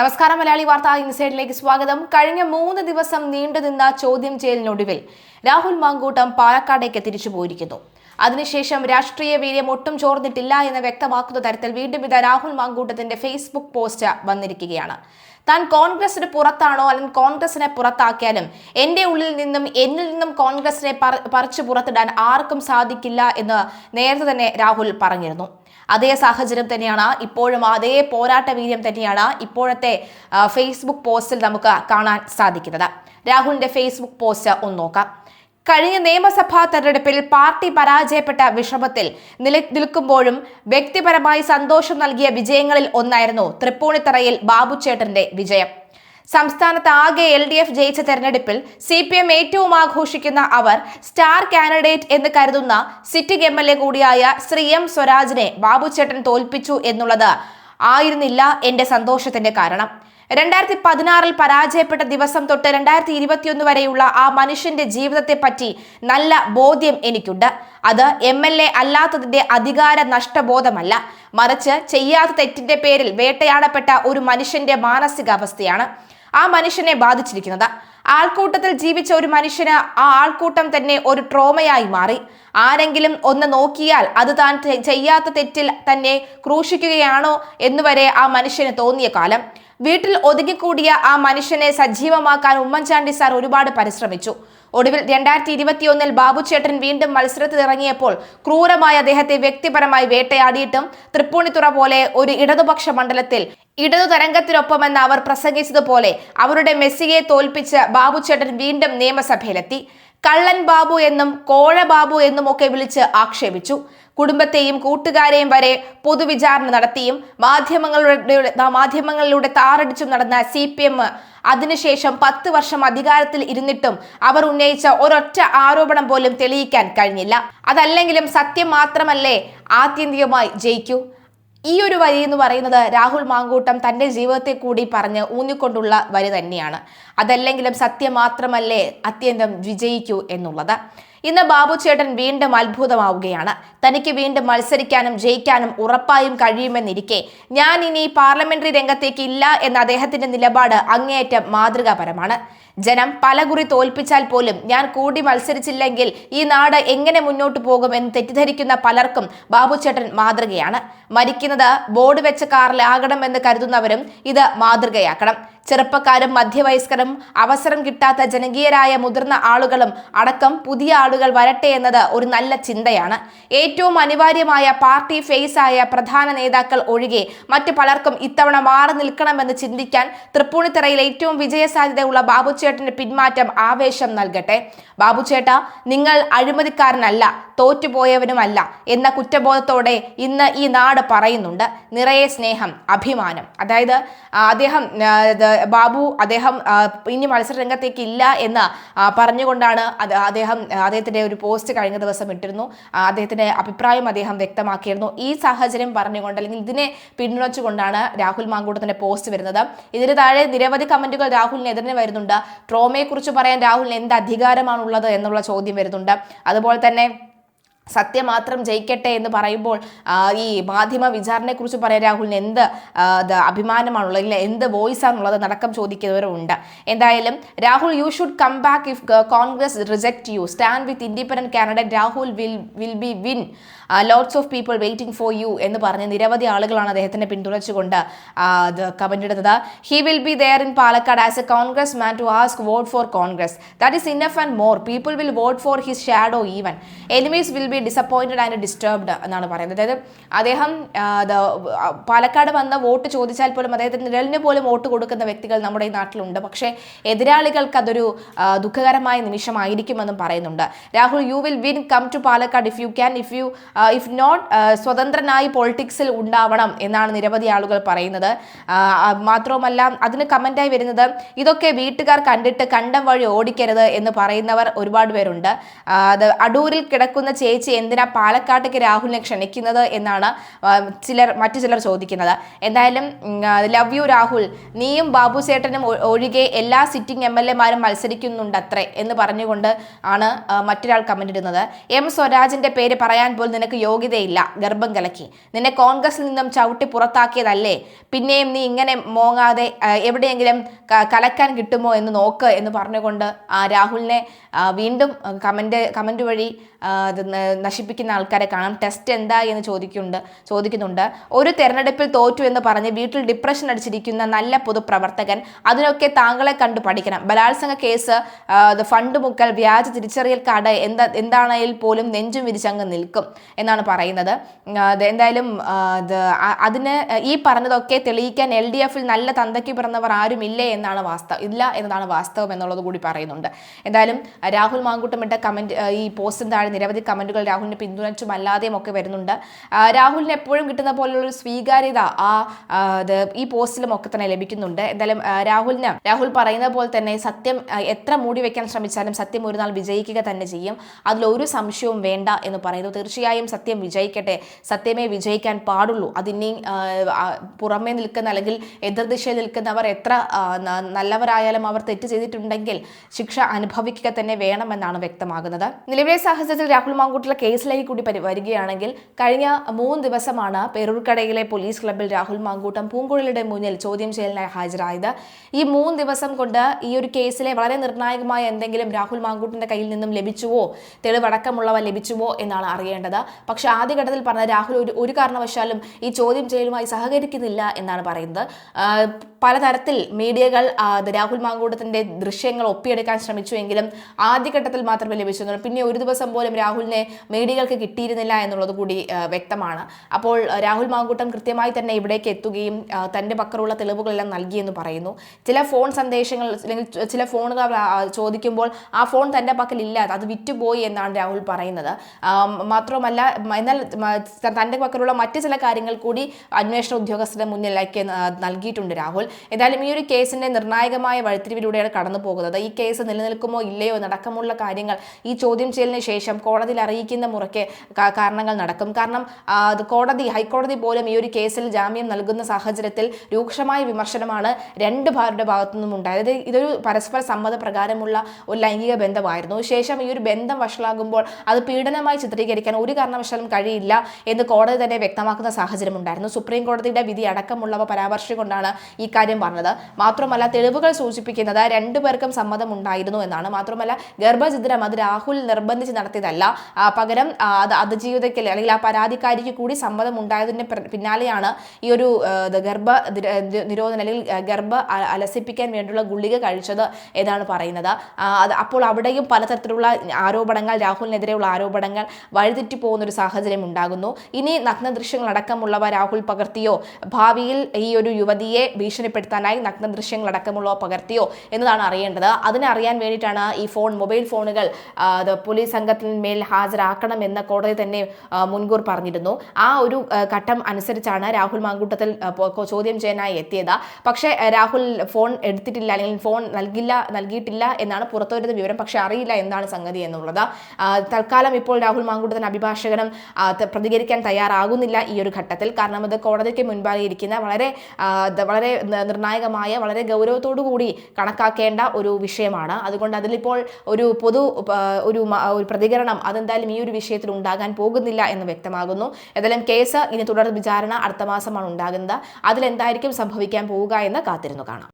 നമസ്കാരം മലയാളി വാർത്ത ഇൻസൈഡിലേക്ക് സ്വാഗതം. കഴിഞ്ഞ മൂന്ന് ദിവസം നീണ്ടുനിന്ന ചോദ്യം ചെയ്യലിനൊടുവിൽ രാഹുൽ മാങ്കൂട്ടം പാലക്കാടേക്ക് തിരിച്ചു പോയിരിക്കുന്നു. അതിനുശേഷം രാഷ്ട്രീയ വീര്യം ഒട്ടും ചോർന്നിട്ടില്ല എന്ന് വ്യക്തമാക്കുന്ന തരത്തിൽ വീണ്ടും ഇത് രാഹുൽ മാങ്കൂട്ടത്തിന്റെ ഫേസ്ബുക്ക് പോസ്റ്റ് വന്നിരിക്കുകയാണ്. താൻ കോൺഗ്രസിന് പുറത്താണോ അല്ലെങ്കിൽ കോൺഗ്രസിനെ പുറത്താക്കിയാലും എന്റെ ഉള്ളിൽ നിന്നും എന്നിൽ നിന്നും കോൺഗ്രസിനെ പറ- പറിച്ചു പുറത്തിടാൻ ആർക്കും സാധിക്കില്ല എന്ന് നേരത്തെ തന്നെ രാഹുൽ പറഞ്ഞിരുന്നു. അതേ സാഹചര്യം തന്നെയാണ്. ഇപ്പോഴും അതേ പോരാട്ട വീര്യം തന്നെയാണ് ഇപ്പോഴത്തെ ഫേസ്ബുക്ക് പോസ്റ്റിൽ നമുക്ക് കാണാൻ സാധിക്കുന്നത്. രാഹുലിന്റെ ഫേസ്ബുക്ക് പോസ്റ്റ് ഒന്ന് നോക്കാം. കഴിഞ്ഞ നിയമസഭാ തെരഞ്ഞെടുപ്പിൽ പാർട്ടി പരാജയപ്പെട്ട വിഷമത്തിൽ നില നിൽക്കുമ്പോഴും വ്യക്തിപരമായി സന്തോഷം നൽകിയ വിജയങ്ങളിൽ ഒന്നായിരുന്നു തൃപ്പൂണിത്തറയിൽ ബാബുച്ചേട്ടന്റെ വിജയം. സംസ്ഥാനത്ത് ആകെ എൽ ഡി എഫ് ജയിച്ച തെരഞ്ഞെടുപ്പിൽ സി പി എം ഏറ്റവും ആഘോഷിക്കുന്ന അവർ സ്റ്റാർ കാൻഡിഡേറ്റ് എന്ന് കരുതുന്ന സിറ്റിംഗ് എം എൽ എ കൂടിയായ ശ്രീ എം സ്വരാജിനെ ബാബുചേട്ടൻ തോൽപ്പിച്ചു എന്നുള്ളത് ആയിരുന്നില്ല എന്റെ സന്തോഷത്തിന്റെ കാരണം. രണ്ടായിരത്തി പതിനാറിൽ പരാജയപ്പെട്ട ദിവസം തൊട്ട് രണ്ടായിരത്തി ഇരുപത്തിയൊന്ന് വരെയുള്ള ആ മനുഷ്യന്റെ ജീവിതത്തെ പറ്റി നല്ല ബോധ്യം എനിക്കുണ്ട്. അത് എം എൽ എ അല്ലാത്തതിന്റെ അധികാര നഷ്ടബോധമല്ല. മറിച്ച് ചെയ്യാത്ത തെറ്റിന്റെ പേരിൽ വേട്ടയാടപ്പെട്ട ഒരു മനുഷ്യന്റെ മാനസികാവസ്ഥയാണ്. ആ മനുഷ്യനെ ബാധിച്ചിരിക്കുന്നത്. ആൾക്കൂട്ടത്തിൽ ജീവിച്ച ഒരു മനുഷ്യന് ആ ആൾക്കൂട്ടം തന്നെ ഒരു ട്രോമയായി മാറി. ആരെങ്കിലും ഒന്ന് നോക്കിയാൽ അത് താൻ ചെയ്യാത്ത തെറ്റിൽ തന്നെ ക്രൂശിക്കുകയാണോ എന്നുവരെ ആ മനുഷ്യന് തോന്നിയ കാലം. വീട്ടിൽ ഒതുങ്ങിക്കൂടിയ ആ മനുഷ്യനെ സജീവമാക്കാൻ ഉമ്മൻചാണ്ടി സാർ ഒരുപാട് പരിശ്രമിച്ചു. ഒടുവിൽ രണ്ടായിരത്തി ഇരുപത്തിയൊന്നിൽ ബാബുചേട്ടൻ വീണ്ടും മത്സരത്തിൽ ഇറങ്ങിയപ്പോൾ ക്രൂരമായി അദ്ദേഹത്തെ വ്യക്തിപരമായി വേട്ടയാടിയിട്ടും തൃപ്പൂണിത്തുറ പോലെ ഒരു ഇടതുപക്ഷ മണ്ഡലത്തിൽ ഇടതു തരംഗത്തിനൊപ്പമെന്ന് അവർ പ്രസംഗിച്ചതുപോലെ അവരുടെ മെസ്സിയെ തോൽപ്പിച്ച് ബാബുചേട്ടൻ വീണ്ടും നിയമസഭയിലെത്തി. കള്ളൻ ബാബു എന്നും കോഴ ബാബു എന്നും ഒക്കെ വിളിച്ച് ആക്ഷേപിച്ചു. കുടുംബത്തെയും കൂട്ടുകാരെയും വരെ പൊതുവിചാരണ നടത്തിയും മാധ്യമങ്ങളുടെ മാധ്യമങ്ങളിലൂടെ താറടിച്ചും നടന്ന സി പി എം അതിനുശേഷം പത്ത് വർഷം അധികാരത്തിൽ ഇരുന്നിട്ടും അവർ ഉന്നയിച്ച ഒരൊറ്റ ആരോപണം പോലും തെളിയിക്കാൻ കഴിഞ്ഞില്ല. അതല്ലെങ്കിലും സത്യം മാത്രമല്ലേ ആത്യന്തികമായി ജയിക്കൂ. ഈ ഒരു വരി എന്ന് പറയുന്നത് രാഹുൽ മാങ്കൂട്ടം തന്റെ ജീവിതത്തെ കൂടി പറഞ്ഞ് ഊന്നിക്കൊണ്ടുള്ള വരി തന്നെയാണ്. അതല്ലെങ്കിലും സത്യം മാത്രമല്ലേ അത്യന്തം വിജയിക്കൂ എന്നുള്ളത്. ഇന്ന് ബാബു ചേട്ടൻ വീണ്ടും അത്ഭുതമാവുകയാണ്. തനിക്ക് വീണ്ടും മത്സരിക്കാനും ജയിക്കാനും ഉറപ്പായും കഴിയുമെന്നിരിക്കെ. ഞാൻ ഇനി പാർലമെന്ററി രംഗത്തേക്ക് ഇല്ല എന്ന അദ്ദേഹത്തിന്റെ നിലപാട് അങ്ങേയറ്റം മാതൃകാപരമാണ്. ജനം പലകുറി തോൽപ്പിച്ചാൽ പോലും ഞാൻ കൂടി മത്സരിച്ചില്ലെങ്കിൽ ഈ നാട് എങ്ങനെ മുന്നോട്ട് പോകും എന്ന് തെറ്റിദ്ധരിക്കുന്ന പലർക്കും ബാബുചേട്ടൻ മാതൃകയാണ്. മരിക്കുന്നത് ബോർഡ് വെച്ച കാറിലാകണമെന്ന് കരുതുന്നവരും ഇത് മാതൃകയാക്കണം. ചെറുപ്പക്കാരും മധ്യവയസ്കരും അവസരം കിട്ടാത്ത ജനകീയരായ മുതിർന്ന ആളുകളും അടക്കം പുതിയ ആളുകൾ വരട്ടെ എന്നത് ഒരു നല്ല ചിന്തയാണ്. ഏറ്റവും അനിവാര്യമായ പാർട്ടി ഫേസ് ആയ പ്രധാന നേതാക്കൾ ഒഴികെ മറ്റു പലർക്കും ഇത്തവണ മാറി നിൽക്കണമെന്ന് ചിന്തിക്കാൻ തൃപ്പൂണിത്തറയിൽ ഏറ്റവും വിജയസാധ്യതയുള്ള ബാബുച്ചേട്ടന്റെ പിന്മാറ്റം ആവേശം നൽകട്ടെ. ബാബുചേട്ട നിങ്ങൾ അഴിമതിക്കാരനല്ല തോറ്റുപോയവനുമല്ല എന്ന കുറ്റബോധത്തോടെ ഇന്ന് ഈ നാട് പറയുന്നുണ്ട്. നിറയെ സ്നേഹം അഭിമാനം. അതായത് അദ്ദേഹം ബാബു അദ്ദേഹം ഇനി മത്സര രംഗത്തേക്ക് ഇല്ല എന്ന് പറഞ്ഞുകൊണ്ടാണ് അദ്ദേഹം അദ്ദേഹം ആ, അദ്ദേഹത്തിന്റെ ഒരു പോസ്റ്റ് കഴിഞ്ഞ ദിവസം ഇട്ടിരുന്നു. അദ്ദേഹത്തിന്റെ അഭിപ്രായം അദ്ദേഹം വ്യക്തമാക്കിയിരുന്നു. ഈ സാഹചര്യം പറഞ്ഞുകൊണ്ട് അല്ലെങ്കിൽ ഇതിനെ പിന്തുണച്ചുകൊണ്ടാണ് രാഹുൽ മാങ്കൂട്ടത്തിന്റെ പോസ്റ്റ് വരുന്നത്. ഇതിന് താഴെ നിരവധി കമന്റുകൾ രാഹുലിനെതിരെ വരുന്നുണ്ട്. ട്രോമയെക്കുറിച്ച് പറയാൻ രാഹുലിന് എന്ത് അധികാരമാണുള്ളത് എന്നുള്ള ചോദ്യം വരുന്നുണ്ട്. അതുപോലെ തന്നെ സത്യം മാത്രം ജയിക്കട്ടെ എന്ന് പറയുമ്പോൾ ഈ മാധ്യമ വിചാരണയെക്കുറിച്ച് പറയാൻ രാഹുലിന് എന്ത് അഭിമാനമാണുള്ളത് ഇല്ല എന്ത് വോയിസ് ആണുള്ളത് നടക്കം ചോദിക്കുന്നവരുണ്ട് എന്തായാലും Rahul you should come back if Congress reject you stand with independent candidate Rahul will will be win lots of people waiting for you എന്ന് പറഞ്ഞ് നിരവധി ആളുകളാണ് അദ്ദേഹത്തിനെ പിന്തുണച്ചുകൊണ്ട് കമന്റ് ഇടുന്നത്. He will be there in Palakkad as a Congress man to ask vote for Congress that is enough and more people will vote for his shadow even enemies will be disappointed and disturbed എന്നാണ് പറയുന്നത്. അതായത് അദ്ദേഹം പാലക്കാട് വന്ന vote ചോദിച്ചാൽ പോലും അദ്ദേഹത്തിന് നിഴലിന് പോലും vote കൊടുക്കുന്ന വ്യക്തികൾ നമ്മുടെ ഈ നാട്ടിലുണ്ട്. പക്ഷേ എതിരാളികൾക്ക് അതൊരു ദുഃഖകരമായ നിമിഷമായിരിക്കുമെന്നും പറയുന്നുണ്ട്. Rahul you will win come to Palakkad if you can if you if not സ്വതന്ത്രനായി പൊളിറ്റിക്സിൽ ഉണ്ടാവണം എന്നാണ് നിരവധി ആളുകൾ പറയുന്നത്. മാത്രവുമല്ല അതിന് കമന്റായി വരുന്നത് ഇതൊക്കെ വീട്ടുകാർ കണ്ടിട്ട് കണ്ടം വഴി ഓടിക്കരുത് എന്ന് പറയുന്നവർ ഒരുപാട് പേരുണ്ട്. അത് അടൂരിൽ കിടക്കുന്ന ചേച്ചി എന്തിനാ പാലക്കാട്ടേക്ക് രാഹുലിനെ ക്ഷണിക്കുന്നത് എന്നാണ് ചിലർ മറ്റു ചിലർ ചോദിക്കുന്നത്. എന്തായാലും ലവ് യു രാഹുൽ നീയും ബാബു ചേട്ടനും ഒഴികെ എല്ലാ സിറ്റിംഗ് എം എൽ എമാരും മത്സരിക്കുന്നുണ്ടത്രേ എന്ന് പറഞ്ഞുകൊണ്ട് ആണ് മറ്റൊരാൾ കമന്റ് ഇടുന്നത്. എം സ്വരാജിന്റെ പേര് പറയാൻ പോലും നിനക്ക് നിനക്ക് യോഗ്യതയില്ല ഗർഭം കലക്കി. നിന്നെ കോൺഗ്രസിൽ നിന്നും ചവിട്ടി പുറത്താക്കിയതല്ലേ? പിന്നെയും നീ ഇങ്ങനെ മോങ്ങാതെ എവിടെയെങ്കിലും കലക്കാൻ കിട്ടുമോ എന്ന് നോക്ക് എന്ന് പറഞ്ഞുകൊണ്ട് ആ, രാഹുലിനെ വീണ്ടും കമന്റ് കമന്റ് വഴി നശിപ്പിക്കുന്ന ആൾക്കാരെ കാണാം. ടെസ്റ്റ് എന്താ എന്ന് ചോദിക്കുന്നുണ്ട് ചോദിക്കുന്നുണ്ട്. ഒരു തെരഞ്ഞെടുപ്പിൽ തോറ്റു എന്ന് പറഞ്ഞ് വീട്ടിൽ ഡിപ്രഷൻ അടിച്ചിരിക്കുന്ന നല്ല പൊതുപ്രവർത്തകൻ അതിനൊക്കെ താങ്കളെ കണ്ടു പഠിക്കണം. ബലാത്സംഗ കേസ് ഫണ്ട് മുക്കൽ വ്യാജ തിരിച്ചറിയൽ കാർഡ് എന്താ എന്താണെങ്കിൽ പോലും നെഞ്ചും വിരിച്ചങ്ങ് നിൽക്കും. എന്നാണ് പറയുന്നത്. എന്തായാലും അതിന് ഈ പറഞ്ഞതൊക്കെ തെളിയിക്കാൻ എൽ ഡി എഫിൽ നല്ല തന്തയ്ക്ക് പിറന്നവർ ആരുമില്ലേ എന്നാണ് വാസ്തവം ഇല്ല എന്നതാണ് വാസ്തവം എന്നുള്ളത് കൂടി പറയുന്നുണ്ട്. എന്തായാലും രാഹുൽ മാങ്കുട്ടം ഇട്ട കമന്റ് ഈ പോസ്റ്റിന് താഴെ നിരവധി കമന്റുകൾ രാഹുലിനെ പിന്തുണച്ചും അല്ലാതെയും ഒക്കെ വരുന്നുണ്ട്. രാഹുലിന് എപ്പോഴും കിട്ടുന്ന പോലെയുള്ള സ്വീകാര്യത ആ ഈ പോസ്റ്റിലും ഒക്കെ തന്നെ ലഭിക്കുന്നുണ്ട്. എന്തായാലും രാഹുലിന് രാഹുൽ പറയുന്ന പോലെ തന്നെ സത്യം എത്ര മൂടി വയ്ക്കാൻ ശ്രമിച്ചാലും സത്യം ഒരു നാൾ വിജയിക്കുക തന്നെ ചെയ്യും. അതിലൊരു സംശയവും വേണ്ട എന്ന് പറയുന്നു. തീർച്ചയായും സത്യം വിജയിക്കട്ടെ സത്യമേ വിജയിക്കാൻ പാടുള്ളൂ. അതിനി പുറമേ നിൽക്കുന്ന അല്ലെങ്കിൽ എതിർദിശയിൽ നിൽക്കുന്നവർ എത്ര നല്ലവരായാലും അവർ തെറ്റ് ചെയ്തിട്ടുണ്ടെങ്കിൽ ശിക്ഷ അനുഭവിക്കുക തന്നെ വേണമെന്നാണ് വ്യക്തമാകുന്നത്. നിലവിലെ സാഹചര്യത്തിൽ രാഹുൽ മാങ്കൂട്ടിലെ കേസിലേക്ക് കൂടി വരികയാണെങ്കിൽ കഴിഞ്ഞ മൂന്ന് ദിവസമാണ് പേരൂർക്കടയിലെ പോലീസ് ക്ലബ്ബിൽ രാഹുൽ മാങ്കൂട്ടം പൂങ്കുഴലിയുടെ മുന്നിൽ ചോദ്യം ചെയ്യലിനായി ഹാജരായത്. ഈ മൂന്ന് ദിവസം കൊണ്ട് ഈ ഒരു കേസിലെ വളരെ നിർണായകമായ എന്തെങ്കിലും രാഹുൽ മാങ്കൂട്ടിന്റെ കയ്യിൽ നിന്നും ലഭിച്ചുവോ? തെളിവടക്കമുള്ളവ ലഭിച്ചുവോ എന്നാണ് അറിയേണ്ടത്. പക്ഷെ ആദ്യഘട്ടത്തിൽ പറഞ്ഞ രാഹുൽ ഒരു ഒരു കാരണവശാലും ഈ ചോദ്യം ചെയ്യലുമായി സഹകരിക്കുന്നില്ല എന്നാണ് പറയുന്നത്. പലതരത്തിൽ മീഡിയകൾ രാഹുൽ മാങ്കൂട്ടത്തിന്റെ ദൃശ്യങ്ങൾ ഒപ്പിയെടുക്കാൻ ശ്രമിച്ചുവെങ്കിലും ആദ്യഘട്ടത്തിൽ മാത്രമേ ലഭിച്ചിരുന്നുള്ളൂ. പിന്നെ ഒരു ദിവസം പോലും രാഹുലിനെ മീഡിയകൾക്ക് കിട്ടിയിരുന്നില്ല എന്നുള്ളത് കൂടി വ്യക്തമാണ്. അപ്പോൾ രാഹുൽ മാങ്കൂട്ടം കൃത്യമായി തന്നെ ഇവിടേക്ക് എത്തുകയും തന്റെ തന്റെ പക്കലുള്ള തെളിവുകളെല്ലാം നൽകിയെന്ന് പറയുന്നു. ചില ഫോൺ സന്ദേശങ്ങൾ അല്ലെങ്കിൽ ചില ഫോണുകൾ ചോദിക്കുമ്പോൾ ആ ഫോൺ തന്റെ പക്കലില്ല അത് വിറ്റുപോയി എന്നാണ് രാഹുൽ പറയുന്നത്. മാത്രമല്ല മ- എന്നാൽ തന്റെ പക്കലുള്ള മറ്റ് ചില കാര്യങ്ങൾ കൂടി അന്വേഷണ ഉദ്യോഗസ്ഥരുടെ മുന്നിലേക്ക് നൽകിയിട്ടുണ്ട് രാഹുൽ. ഏതായാലും ഈ ഒരു കേസിന്റെ നിർണായകമായ വഴിത്തിരിവിലൂടെയാണ് കടന്നു പോകുന്നത്. ഈ കേസ് നിലനിൽക്കുമോ ഇല്ലയോ എന്നടക്കമുള്ള കാര്യങ്ങൾ ഈ ചോദ്യം ചെയ്യലിന് ശേഷം കോടതിയിൽ അറിയിക്കുന്ന മുറയ്ക്ക് കാരണങ്ങൾ നടക്കും. കാരണം കോടതി ഹൈക്കോടതി പോലും ഈ ഒരു കേസിൽ ജാമ്യം നൽകുന്ന സാഹചര്യത്തിൽ രൂക്ഷമായ വിമർശനമാണ് രണ്ട് ഭാരുടെ ഭാഗത്തു നിന്നും ഉണ്ടായത്. ഇതൊരു പരസ്പര സമ്മത പ്രകാരമുള്ള ഒരു ലൈംഗിക ബന്ധമായിരുന്നു. ശേഷം ഈ ഒരു ബന്ധം വഷളാകുമ്പോൾ അത് പീഡനമായി ചിത്രീകരിക്കാൻ ഒരു കാരണവശാലും കഴിയില്ല എന്ന് കോടതി തന്നെ വ്യക്തമാക്കുന്ന സാഹചര്യം ഉണ്ടായിരുന്നു. സുപ്രീം കോടതിയുടെ വിധി അടക്കമുള്ളവ പരാമർശിച്ചുകൊണ്ടാണ് ഈ കാര്യം പറഞ്ഞത്. മാത്രമല്ല തെളിവുകൾ സൂചിപ്പിക്കുന്നത് രണ്ടുപേർക്കും സമ്മതം ഉണ്ടായിരുന്നു എന്നാണ്. മാത്രമല്ല ഗർഭചിത്രം അത് രാഹുൽ നിർബന്ധിച്ച് നടത്തിയതല്ല. പകരം അത് അതിജീവിതയ്ക്ക് അല്ലെങ്കിൽ ആ പരാതിക്കാരിക്ക് കൂടി സമ്മതം ഉണ്ടായതിന് പിന്നാലെയാണ് ഈ ഒരു ഗർഭ നിര- നിരോധനം അല്ലെങ്കിൽ ഗർഭ അലസിപ്പിക്കാൻ വേണ്ടിയുള്ള ഗുളിക കഴിച്ചത് എന്നാണ് പറയുന്നത്. അപ്പോൾ അവിടെയും പലതരത്തിലുള്ള ആരോപണങ്ങൾ രാഹുലിനെതിരെയുള്ള ആരോപണങ്ങൾ വഴിതെറ്റി പോകുന്ന ഒരു സാഹചര്യം ഉണ്ടാകുന്നു. ഇനി നഗ്നദൃശ്യങ്ങൾ അടക്കമുള്ളവ രാഹുൽ പകർത്തിയോ? ഭാവിയിൽ ഈ ഒരു യുവതിയെ ഭീഷണിപ്പെടുത്താനായി നഗ്നദൃശ്യങ്ങൾ അടക്കമുള്ളവ പകർത്തിയോ എന്നതാണ് അറിയേണ്ടത്. അതിനെ അറിയാൻ വേണ്ടിയിട്ടാണ് ഈ ഫോൺ മൊബൈൽ ഫോണുകൾ പോലീസ് സംഘത്തിന്മേൽ ഹാജരാക്കണം എന്ന് കോടതി തന്നെ മുൻകൂർ പറഞ്ഞിരുന്നു. ആ ഒരു ഘട്ടം അനുസരിച്ചാണ് രാഹുൽ മാങ്കൂട്ടത്തിൽ ചോദ്യം ചെയ്യാനായി എത്തിയത്. പക്ഷേ രാഹുൽ ഫോൺ എടുത്തിട്ടില്ല അല്ലെങ്കിൽ ഫോൺ നൽകില്ല നൽകിയിട്ടില്ല എന്നാണ് പുറത്തുവരുന്ന വിവരം. പക്ഷേ അറിയില്ല എന്താണ് സംഗതി എന്നുള്ളത്. തൽക്കാലം ഇപ്പോൾ രാഹുൽ മാങ്കൂട്ടത്തിന് അഭിഭാഷകനും പ്രതികരിക്കാൻ തയ്യാറാകുന്നില്ല ഈ ഒരു ഘട്ടത്തിൽ. കാരണം അത് കോടതിക്ക് മുൻപാകെ ഇരിക്കുന്ന വളരെ വളരെ നിർണായകമായ വളരെ ഗൗരവത്തോടു കൂടി കണക്കാക്കേണ്ട ഒരു വിഷയമാണ്. അതുകൊണ്ട് അതിലിപ്പോൾ ഒരു പൊതു ഒരു ഒരു പ്രതികരണം അതെന്തായാലും ഈ ഒരു വിഷയത്തിൽ ഉണ്ടാകാൻ പോകുന്നില്ല എന്ന് വ്യക്തമാകുന്നു. ഏതായാലും കേസ് ഇനി തുടർ വിചാരണ അടുത്ത മാസമാണ് ഉണ്ടാകുന്നത്. അതിലെന്തായിരിക്കും സംഭവിക്കാൻ പോവുക എന്ന് കാത്തിരുന്നു കാണാം.